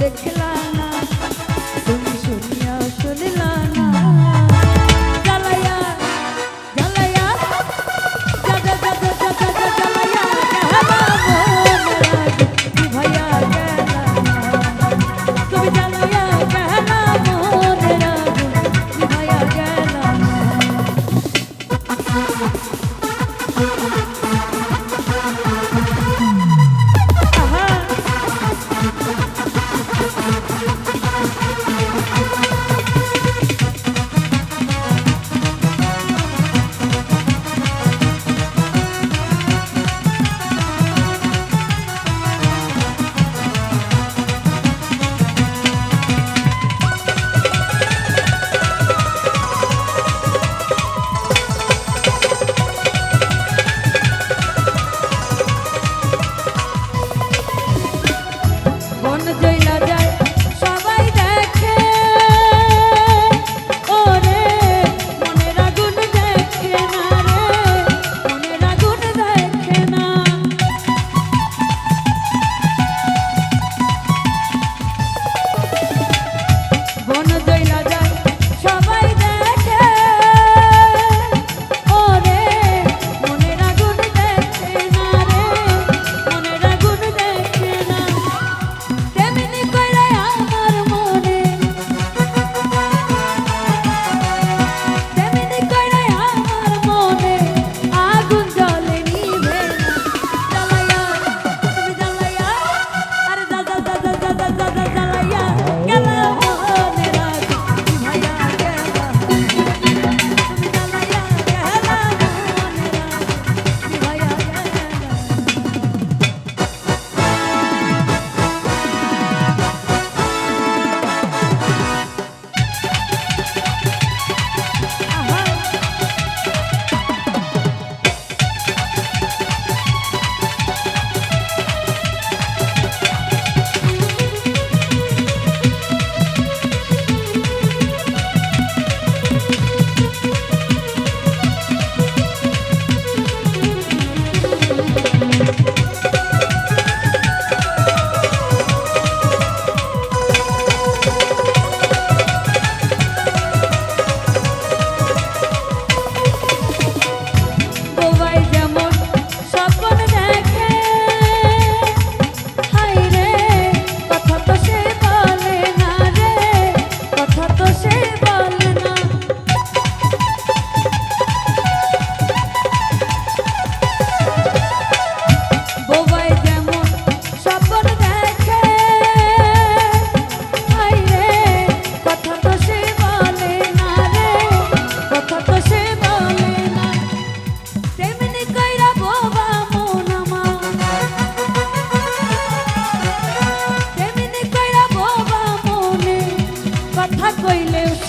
the killer.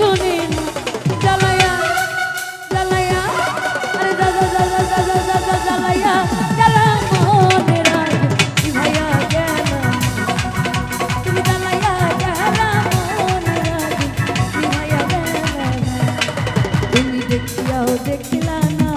পিছনে জ্বালায়া জ্বালায়া। আরে দাদা দাদা দাদা দাদা জ্বালায়া। জ্বালা মনের দেখিলা না।